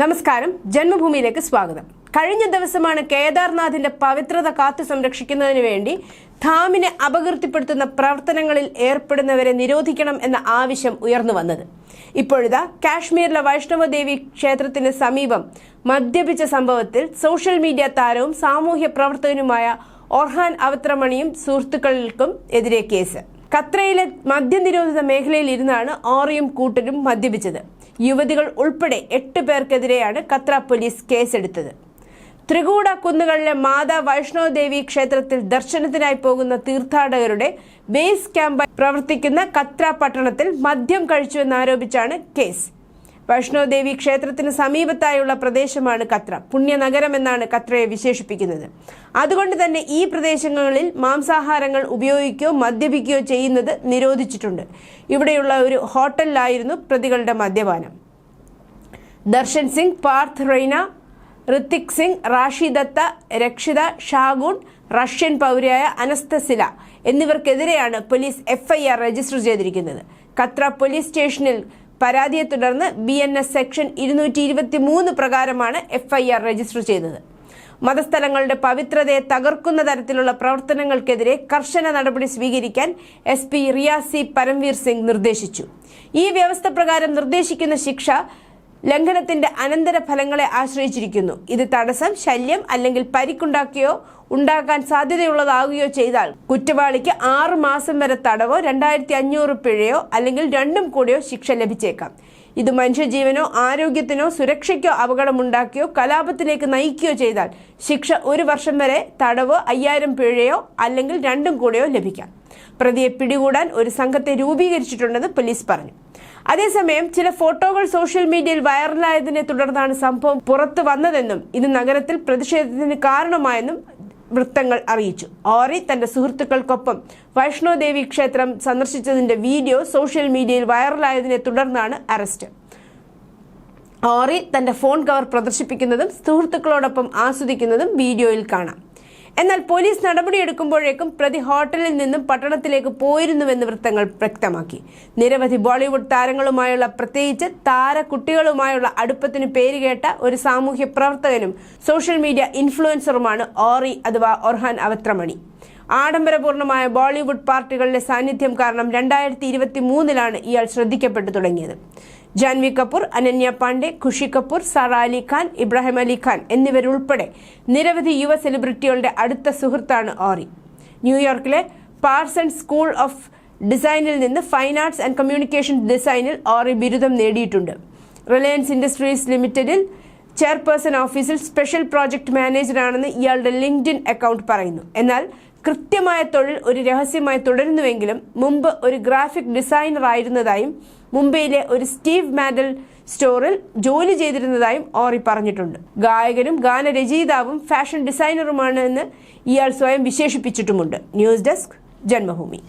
നമസ്കാരം. ജന്മഭൂമിയിലേക്ക് സ്വാഗതം. കഴിഞ്ഞ ദിവസമാണ് കേദാർനാഥിന്റെ പവിത്രത കാത്തു സംരക്ഷിക്കുന്നതിന് വേണ്ടി ധാമിനെ അപകീർത്തിപ്പെടുത്തുന്ന പ്രവർത്തനങ്ങളിൽ ഏർപ്പെടുന്നവരെ നിരോധിക്കണം എന്ന ആവശ്യം ഉയർന്നു വന്നത്. ഇപ്പോഴിതാ കാശ്മീരിലെ വൈഷ്ണവദേവി ക്ഷേത്രത്തിന് സമീപം മദ്യപിച്ച സംഭവത്തിൽ സോഷ്യൽ മീഡിയ താരവും സാമൂഹ്യ പ്രവർത്തകനുമായ ഓർഹാൻ അവത്രമണിയും സുഹൃത്തുക്കൾക്കും എതിരെ കേസ്. ഖത്രയിലെ മദ്യനിരോധിത മേഖലയിൽ ഇരുന്നാണ് ഓറിയും കൂട്ടരും മദ്യപിച്ചത്. യുവതികൾ ഉൾപ്പെടെ എട്ട് പേർക്കെതിരെയാണ് ഖത്ര പോലീസ് കേസെടുത്തത്. ത്രികൂട കുന്നുകളിലെ മാതാ വൈഷ്ണോദേവി ക്ഷേത്രത്തിൽ ദർശനത്തിനായി പോകുന്ന തീർത്ഥാടകരുടെ ബേസ് ക്യാമ്പായി പ്രവർത്തിക്കുന്ന ഖത്ര പട്ടണത്തിൽ മദ്യം കഴിച്ചുവെന്നാരോപിച്ചാണ് കേസ്. വൈഷ്ണവദേവി ക്ഷേത്രത്തിന് സമീപത്തായുള്ള പ്രദേശമാണ് കത്ര. പുണ്യനഗരം എന്നാണ് കത്രയെ വിശേഷിപ്പിക്കുന്നത്. അതുകൊണ്ട് തന്നെ ഈ പ്രദേശങ്ങളിൽ മാംസാഹാരങ്ങൾ ഉപയോഗിക്കുകയോ മദ്യപിക്കുകയോ ചെയ്യുന്നത് നിരോധിച്ചിട്ടുണ്ട്. ഇവിടെയുള്ള ഒരു ഹോട്ടലിലായിരുന്നു പ്രതികളുടെ മദ്യപാനം. ദർശൻ സിംഗ് പാർത്ഥ് റൈന ഋത്തിക് സിംഗ് റാഷി ദത്ത രക്ഷിത ഷാഗുൺ റഷ്യൻ പൗരയായ അനസ്തസില എന്നിവർക്കെതിരെയാണ് പോലീസ് എഫ്ഐആർ രജിസ്റ്റർ ചെയ്തിരിക്കുന്നത്. കത്ര പോലീസ് സ്റ്റേഷനിൽ പരാതിയെ തുടർന്ന് ബി എൻ എസ് സെക്ഷൻ ഇരുന്നൂറ്റി ഇരുപത്തി മൂന്ന് പ്രകാരമാണ് എഫ്ഐആർ രജിസ്റ്റർ ചെയ്തത്. മതസ്ഥലങ്ങളുടെ പവിത്രതയെ തകർക്കുന്ന തരത്തിലുള്ള പ്രവർത്തനങ്ങൾക്കെതിരെ കർശന നടപടി സ്വീകരിക്കാൻ എസ് പി റിയാസി പരംവീർ സിംഗ് നിർദ്ദേശിച്ചു. ഈ വ്യവസ്ഥ പ്രകാരം നിർദ്ദേശിക്കുന്ന ശിക്ഷ ലംഘനത്തിന്റെ അനന്തര ഫലങ്ങളെ ആശ്രയിച്ചിരിക്കുന്നു. ഇത് തടസ്സം ശല്യം അല്ലെങ്കിൽ പരിക്കുണ്ടാക്കിയോ ഉണ്ടാക്കാൻ സാധ്യതയുള്ളതാകുകയോ ചെയ്താൽ കുറ്റവാളിക്ക് ആറു മാസം വരെ തടവോ രണ്ടായിരത്തി അഞ്ഞൂറ് പിഴയോ അല്ലെങ്കിൽ രണ്ടും കൂടിയോ ശിക്ഷ ലഭിച്ചേക്കാം. ഇത് മനുഷ്യജീവനോ ആരോഗ്യത്തിനോ സുരക്ഷയ്ക്കോ അപകടമുണ്ടാക്കിയോ കലാപത്തിലേക്ക് നയിക്കുകയോ ചെയ്താൽ ശിക്ഷ ഒരു വർഷം വരെ തടവോ അയ്യായിരം പിഴയോ അല്ലെങ്കിൽ രണ്ടും കൂടിയോ ലഭിക്കാം. പ്രതിയെ പിടികൂടാൻ ഒരു സംഘത്തെ രൂപീകരിച്ചിട്ടുണ്ടെന്ന് പോലീസ് പറഞ്ഞു. അതേസമയം ചില ഫോട്ടോകൾ സോഷ്യൽ മീഡിയയിൽ വൈറലായതിനെ തുടർന്നാണ് സംഭവം പുറത്തു വന്നതെന്നും ഇത് നഗരത്തിൽ പ്രതിഷേധത്തിന് കാരണമായെന്നും വൃത്തങ്ങൾ അറിയിച്ചു. ഓറി തന്റെ സുഹൃത്തുക്കൾക്കൊപ്പം വൈഷ്ണോദേവി ക്ഷേത്രം സന്ദർശിച്ചതിന്റെ വീഡിയോ സോഷ്യൽ മീഡിയയിൽ വൈറലായതിനെ തുടർന്നാണ് അറസ്റ്റ്. ഓറി തന്റെ ഫോൺ കവർ പ്രദർശിപ്പിക്കുന്നതും സുഹൃത്തുക്കളോടൊപ്പം ആസ്വദിക്കുന്നതും വീഡിയോയിൽ കാണാം. എന്നാൽ പോലീസ് നടപടിയെടുക്കുമ്പോഴേക്കും പ്രതി ഹോട്ടലിൽ നിന്നും പട്ടണത്തിലേക്ക് പോയിരുന്നുവെന്ന് വൃത്തങ്ങൾ വ്യക്തമാക്കി. നിരവധി ബോളിവുഡ് താരങ്ങളുമായുള്ള പ്രത്യേകിച്ച് താരക്കുട്ടികളുമായുള്ള അടുപ്പത്തിന് പേരുകേട്ട ഒരു സാമൂഹ്യ പ്രവർത്തകനും സോഷ്യൽ മീഡിയ ഇൻഫ്ലുവൻസറുമാണ് ഓറി അഥവാ ഒർഹാൻ അവത്രമണി. ആഡംബരപൂർണമായ ബോളിവുഡ് പാർട്ടികളുടെ സാന്നിധ്യം കാരണം രണ്ടായിരത്തി ഇരുപത്തി മൂന്നിലാണ് ഇയാൾ ശ്രദ്ധിക്കപ്പെട്ടു തുടങ്ങിയത്. ജാൻവി കപൂർ അനന്യ പാണ്ഡെ ഖുഷി കപൂർ സാറ അലി ഖാൻ ഇബ്രാഹിം അലി ഖാൻ എന്നിവരുൾപ്പെടെ നിരവധി യുവ സെലിബ്രിറ്റികളുടെ അടുത്ത സുഹൃത്താണ് ഓറി. ന്യൂയോർക്കിലെ പാർസൺ സ്കൂൾ ഓഫ് ഡിസൈനിൽ നിന്ന് ഫൈൻ ആർട്സ് ആൻഡ് കമ്മ്യൂണിക്കേഷൻ ഡിസൈനിൽ ഓറി ബിരുദം നേടിയിട്ടുണ്ട്. റിലയൻസ് ഇൻഡസ്ട്രീസ് ലിമിറ്റഡിൽ ചെയർപേഴ്സൺ ഓഫീസിൽ സ്പെഷ്യൽ പ്രോജക്ട് മാനേജറാണെന്ന് ഇയാളുടെ ലിങ്ക്ഡിൻ അക്കൗണ്ട് പറയുന്നു. എന്നാൽ കൃത്യമായ തൊഴിൽ ഒരു രഹസ്യമായി തുടരുന്നുവെങ്കിലും മുമ്പ് ഒരു ഗ്രാഫിക് ഡിസൈനർ ആയിരുന്നതായും മുംബൈയിലെ ഒരു സ്റ്റീവ് മാഡൽ സ്റ്റോറിൽ ജോലി ചെയ്തിരുന്നതായും ഓറി പറഞ്ഞിട്ടുണ്ട്. ഗായകനും ഗാനരചയിതാവും ഫാഷൻ ഡിസൈനറുമാണ് എന്ന് ഇയാൾ സ്വയം വിശേഷിപ്പിച്ചിട്ടുമുണ്ട്. News desk Janmabhumi.